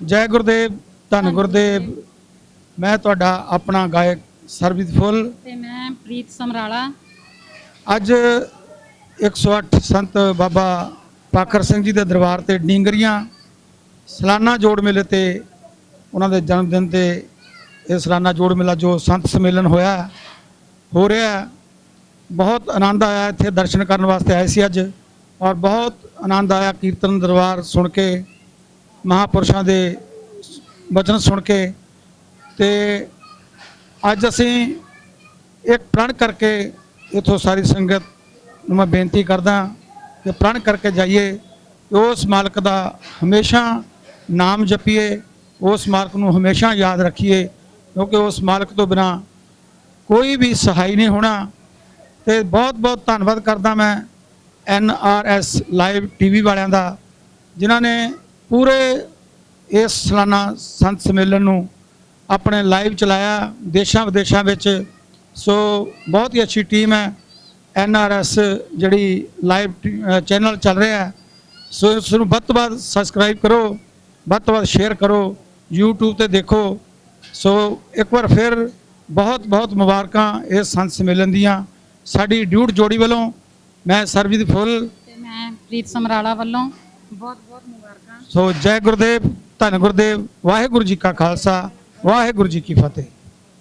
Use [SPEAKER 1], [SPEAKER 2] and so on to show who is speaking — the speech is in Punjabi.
[SPEAKER 1] ਜੈ ਗੁਰਦੇਵ ਧੰਨ ਗੁਰਦੇਵ। ਮੈਂ ਤੁਹਾਡਾ ਆਪਣਾ ਗਾਇਕ ਸਰਬਜੀਤ ਫੁੱਲ।
[SPEAKER 2] ਤੇ ਮੈਂ ਪ੍ਰੀਤ ਸਮਰਾਲਾ।
[SPEAKER 1] ਅੱਜ 108 ਸੰਤ ਬਾਬਾ ਪਾਖਰ ਸਿੰਘ ਜੀ ਦੇ ਦਰਬਾਰ ਤੇ ਡੀਂਗਰੀਆਂ ਸਾਲਾਨਾ ਜੋੜ ਮੇਲੇ ਤੇ ਉਹਨਾਂ ਦੇ ਜਨਮ ਦਿਨ ਤੇ ਇਹ ਸਾਲਾਨਾ ਜੋੜ ਮੇਲਾ ਜੋ ਸੰਤ ਸੰਮੇਲਨ ਹੋਇਆ ਹੋ ਰਿਹਾ ਹੈ। ਬਹੁਤ ਆਨੰਦ ਆਇਆ ਇੱਥੇ ਦਰਸ਼ਨ ਕਰਨ ਵਾਸਤੇ ਆਏ ਸੀ ਅੱਜ ਔਰ ਬਹੁਤ ਆਨੰਦ ਆਇਆ ਕੀਰਤਨ ਦਰਬਾਰ ਸੁਣ ਕੇ। ਮਹਾਪੁਰਸ਼ਾਂ ਦੇ ਵਚਨ ਸੁਣ ਕੇ ਤੇ ਅੱਜ ਅਸੀਂ ਇੱਕ ਪ੍ਰਣ ਕਰਕੇ ਇਥੋਂ ਸਾਰੀ ਸੰਗਤ ਨੂੰ ਮੈਂ ਬੇਨਤੀ ਕਰਦਾ ਕਿ ਪ੍ਰਣ ਕਰਕੇ ਜਾਈਏ, ਉਸ ਮਾਲਕ ਦਾ ਹਮੇਸ਼ਾ ਨਾਮ ਜਪੀਏ, ਉਸ ਮਾਲਕ ਨੂੰ ਹਮੇਸ਼ਾ ਯਾਦ ਰੱਖੀਏ, ਕਿਉਂਕਿ ਉਸ ਮਾਲਕ ਤੋਂ ਬਿਨਾ ਕੋਈ ਵੀ ਸਹਾਈ ਨਹੀਂ ਹੋਣਾ। ਤੇ ਬਹੁਤ ਬਹੁਤ ਧੰਨਵਾਦ ਕਰਦਾ ਮੈਂ N R S live TV ਵਾਲਿਆਂ ਦਾ, ਜਿਨ੍ਹਾਂ ਨੇ ਪੂਰੇ ਇਸ ਸਾਲਾਨਾ ਸੰਤ ਸੰਮੇਲਨ ਨੂੰ ਆਪਣੇ ਲਾਈਵ ਚਲਾਇਆ ਦੇਸ਼ਾਂ ਵਿਦੇਸ਼ਾਂ ਵਿੱਚ। ਸੋ ਬਹੁਤ ਹੀ ਅੱਛੀ ਟੀਮ ਹੈ, ਐਨ ਆਰ ਐਸ ਜਿਹੜੀ ਲਾਈਵ ਚੈਨਲ ਚੱਲ ਰਿਹਾ ਹੈ। ਸੋ ਇਸ ਨੂੰ ਵੱਧ ਤੋਂ ਵੱਧ ਸਬਸਕ੍ਰਾਈਬ ਕਰੋ, ਵੱਧ ਤੋਂ ਵੱਧ ਸ਼ੇਅਰ ਕਰੋ, YouTube ਤੇ ਦੇਖੋ। ਸੋ ਇੱਕ ਵਾਰ ਫਿਰ ਬਹੁਤ ਬਹੁਤ ਮੁਬਾਰਕਾਂ ਇਸ ਸੰਤ ਸੰਮੇਲਨ ਦੀਆਂ। ਸਾਡੀ ਡਿਊਟ ਜੋੜੀ ਵੱਲੋਂ ਮੈਂ ਸਰਬਜੀਤ ਫੁੱਲ
[SPEAKER 2] ਤੇ ਮੈਂ ਪ੍ਰੀਤ ਸਮਰਾਲਾ ਵੱਲੋਂ ਬਹੁਤ ਬਹੁਤ ਮੁਬਾਰਕਾਂ।
[SPEAKER 1] ਸੋ ਜੈ ਗੁਰਦੇਵ, ਧੰਨ ਗੁਰਦੇਵ, ਵਾਹਿਗੁਰੂ ਜੀ ਕਾ ਖਾਲਸਾ, ਵਾਹਿਗੁਰੂ ਜੀ ਕੀ ਫਤਿਹ।